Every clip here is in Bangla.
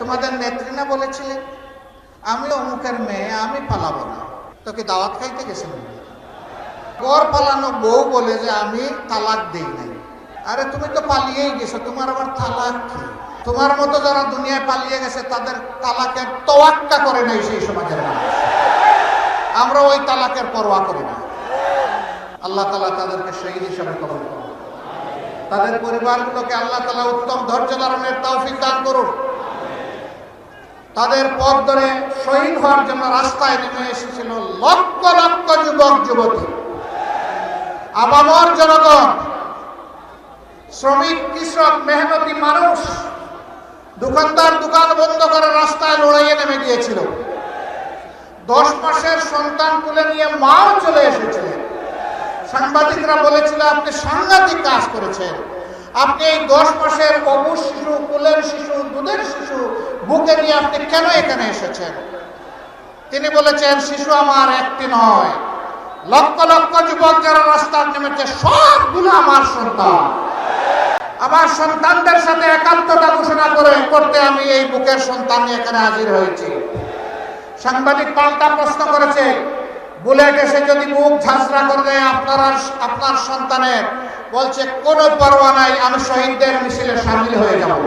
তোমাদের নেত্রী না বলেছিলেন আমি অমুকের মেয়ে, আমি পালাবো না। তোকে দাওয়াত খাইতে গেছিলাম। গড় পালানো বউ বলে যে আমি তালাক দেই নাই। আরে তুমি তো পালিয়েই গেছো, তোমার আবার তালাক কি? তোমার মতো যারা দুনিয়ায় পালিয়ে গেছে, তাদের তালাকের তোয়াক্কা করে নাই সেই সমাজের মানুষ। আমরা ওই তালাকের পরোয়া করি না। আল্লাহ তালা তাদেরকে সেই হিসাবে কবল করুন। তাদের পরিবারগুলোকে আল্লাহ তালা উত্তম ধৈর্য ধারণের তৌফিক দান করুন। তাদের পথ ধরে শহীদ হওয়ার জন্য রাস্তায় নেমে এসেছিল লক্ষ লক্ষ যুবক, যুবতী। আবামর জনগণ, শ্রমিক, কৃষক, মেহনতি মানুষ দোকানদার দোকান বন্ধ করে রাস্তায় লড়াইয়ে নেমে গিয়েছিল। দশ মাসের সন্তান তুলে নিয়ে মাও চলে এসেছিলেন। সাংবাদিকরা বলেছিল, আপনি সাংঘাতিক কাজ করেছেন। আপনি এই দশ মাসের অবু শিশু, কুলের শিশু, দুধের শিশু বুকে নিয়ে আপনি কেন এখানে এসেছেন? তিনি বলেছেন, শিশু আমার একটি নয়। লক্ষ লক্ষ যুবক যারা রাস্তার নেমেছে, সবগুলো আমার সন্তান। আমার সন্তানদের সাথে একাত্মতা ঘোষণা করে করতে আমি এই বুকের সন্তান নিয়ে এখানে হাজির হয়েছি। সাংবাদিক পাল্টা প্রশ্ন করেছে, বুলেট এসে যদি বুক ঝাঁঝরা করে দেয়, আপনার আপনার সন্তানের বলছে, কোনো পরোয়া নাই, আমি শহীদদের মিছিলে সামিল হয়ে যাব।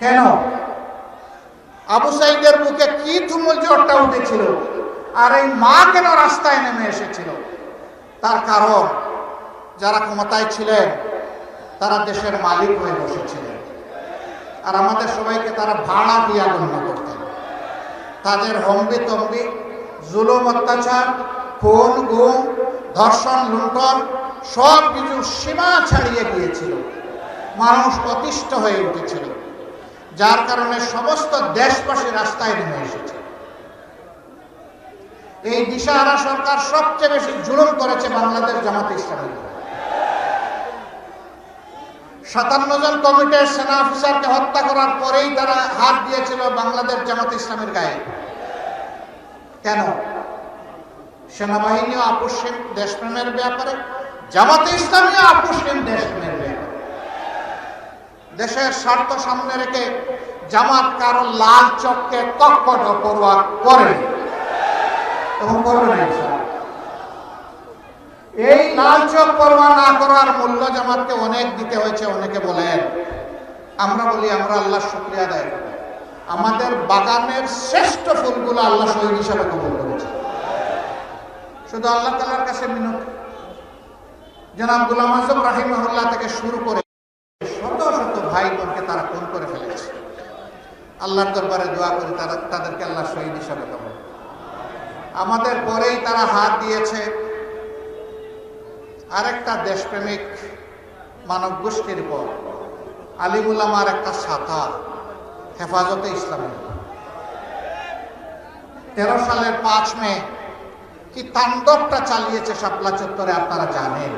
কেন? আবু সাইদের বুকে কি তুমুল জোরটা উঠেছিল? আর এই মা কেন রাস্তায় নেমে এসেছিল? তার কারণ, যারা ক্ষমতায় ছিলেন, তারা দেশের মালিক হয়ে বসেছিলেন। আর আমাদের সবাইকে তারা ভাড়া দিয়া গণ্য করতেন। তাদের হম্বি তম্বি, জুলুম, অত্যাচার, খুন, গুম ধর্ষণ, লুণ্ঠন, সব কিছু সীমা ছাড়িয়ে গিয়েছিল। মানুষ অতিষ্ঠ হয়ে উঠেছিল। যার কারণে সমস্ত দেশবাসী রাস্তায় নেমে এসেছে। এই দিশাহারা সরকার সবচেয়ে বেশি জুলুম করেছে বাংলাদেশ জামাতে ইসলামী সাতান্ন জন কমিটির সেনা অফিসারকে হত্যা করার পরেই তারা হাত দিয়েছিল বাংলাদেশ জামাত ইসলামের গায়ে। কেন? সেনাবাহিনীও আপুসীন দেশপ্রেমের ব্যাপারে, জামাতে ইসলামীও আপুসীন দেশপ্রেমের ব্যাপারে। দেশের স্বার্থ সামনে রেখে জামাত কারও লাল চককে কক্ষট পড়ুয়া করে এই লাল চক পরোয়া না করার মূল্য জামাতকে অনেক দিতে হয়েছে, অনেকে বলেন। আমরা বলি, আমরা আল্লাহ শুক্রিয়া করি। আমাদের বাগানের শ্রেষ্ঠ ফুলগুলো আল্লাহ শহীদ হিসাবে কবল করেছে শুধু আল্লাহ তালার কাছে মিনত জনাব গুলাম আজম রাহিমহল্লা থেকে শুরু করে শত শত ভাই বোনকে তারা খুন করে ফেলেছে। আল্লাহর দরবারে দোয়া করি, তারা তাদেরকে আল্লাহ শহীদ হিসাবে কবল আমাদের পরেই তারা হাত দিয়েছে আরেকটা দেশপ্রেমিক মানব গোষ্ঠীর পর আলিমুল আমার একটা ছাতা হেফাজতে ইসলামী। তেরো সালের পাঁচ মে কি তাণ্ডবটা চালিয়েছে শাপলা চত্বরে আপনারা জানেন?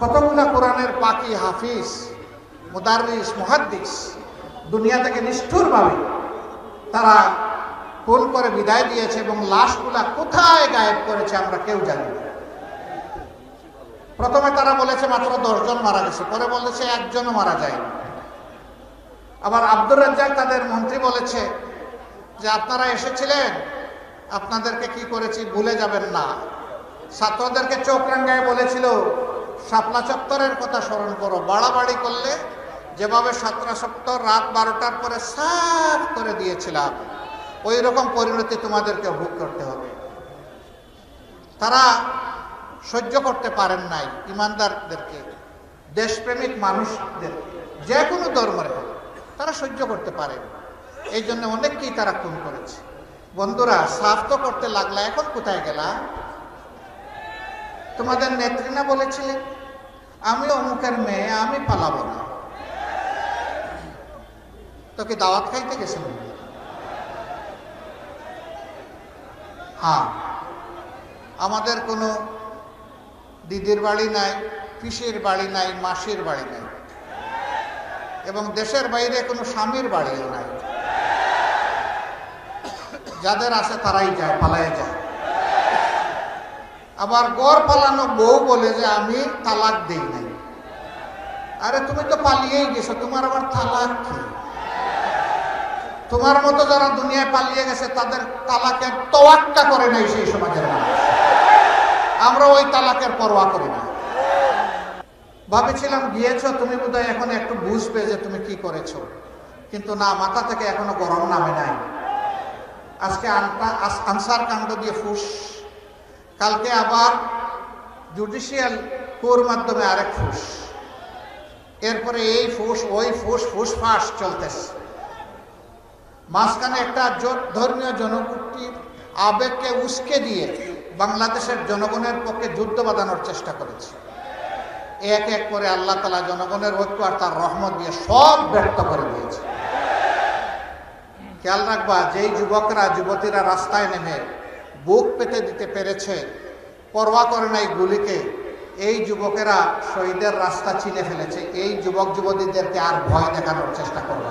কতগুলা কোরআনের পাখি হাফিজ মুদারিস মুহাদ্দিস দুনিয়া থেকে নিষ্ঠুরভাবে তারা খুন করে বিদায় দিয়েছে এবং লাশগুলা কোথায় গায়েব করেছে আমরা কেউ জানি প্রথমে তারা বলেছে, মাত্র দশজন মারা গেছে। পরে বলেছে, একজনও মারা যায়নি। আবার আব্দুর রাজ্জাক তাদের মন্ত্রী বলেছে যে, আপনারা এসেছিলেন আপনাদেরকে কি করেছি ভুলে যাবেন না। ছাত্রদেরকে চোখ রাঙ্গায় বলেছিল, শাপলা চত্বরের কথা স্মরণ করো। বাড়াবাড়ি করলে যেভাবে সাতটা সপ্তাহ, রাত বারোটার পরে সাফ করে দিয়েছিলাম ওই রকম পরিণতি তোমাদেরকে ভোগ করতে হবে। তারা সহ্য করতে পারেন নাই ইমানদারদেরকে, দেশপ্রেমিক মানুষদের, যে কোনো ধর্মের তারা সহ্য করতে পারেন। এই জন্য অনেককেই তারা খুন করেছে। বন্ধুরা, সাফ তো করতে লাগলা, এখন কোথায় গেলা? তোমাদের নেত্রী না বলেছিলেন আমি অমুকের মেয়ে, আমি পালাবো না। তোকে দাওয়াত খাইতে গেছিলাম হ্যাঁ আমাদের কোনো দিদির বাড়ি নাই, পিসির বাড়ি নাই, মাসির বাড়ি নাই, এবং দেশের বাইরে কোনো স্বামীর বাড়িও নাই। যাদের আছে তারাই যায় পালায় যায়। আবার গড় পালানো বউ বলে যে, আমি তালাক দেই নাই। আরে, তুমি তো পালিয়েই গেছো, তোমার আবার তালাক কি? তোমার মতো যারা দুনিয়ায় পালিয়ে গেছে, তাদের তালাকের তোয়াক্কা করে নাই সেই সমাজের মানুষ। আমরা ওই তালাকের পরোয়া করি না। ভাবেছিলাম, গিয়েছ তুমি বোধহয় এখন একটু বুঝবে যে তুমি কি করেছ। কিন্তু না, মাথা থেকে এখনও গরম নামে নাই। আজকে আনসার কাণ্ড দিয়ে ফুস। কালকে আবার জুডিশিয়াল কোর মাধ্যমে আরেক ফুস। এরপরে এই ফুস, ওই ফুস ফুস ফাঁস চলতেছে। মাঝখানে একটা ধর্মীয় জনগোষ্ঠীর আবেগকে উস্কে দিয়ে বাংলাদেশের জনগণের পক্ষে যুদ্ধ বাঁধানোর চেষ্টা করেছে। এক এক করে আল্লাহ তালা জনগণের ঐক্য আর তার রহমত দিয়ে সব ব্যর্থ করে দিয়েছে। খেয়াল রাখবা, যেই যুবকরা, যুবতীরা রাস্তায় নেমে বুক পেতে দিতে পেরেছে, পরোয়া করে নাই গুলিকে, এই যুবকেরা শহীদের রাস্তা চিনে ফেলেছে এই যুবক যুবতীদেরকে আর ভয় দেখানোর চেষ্টা করবে।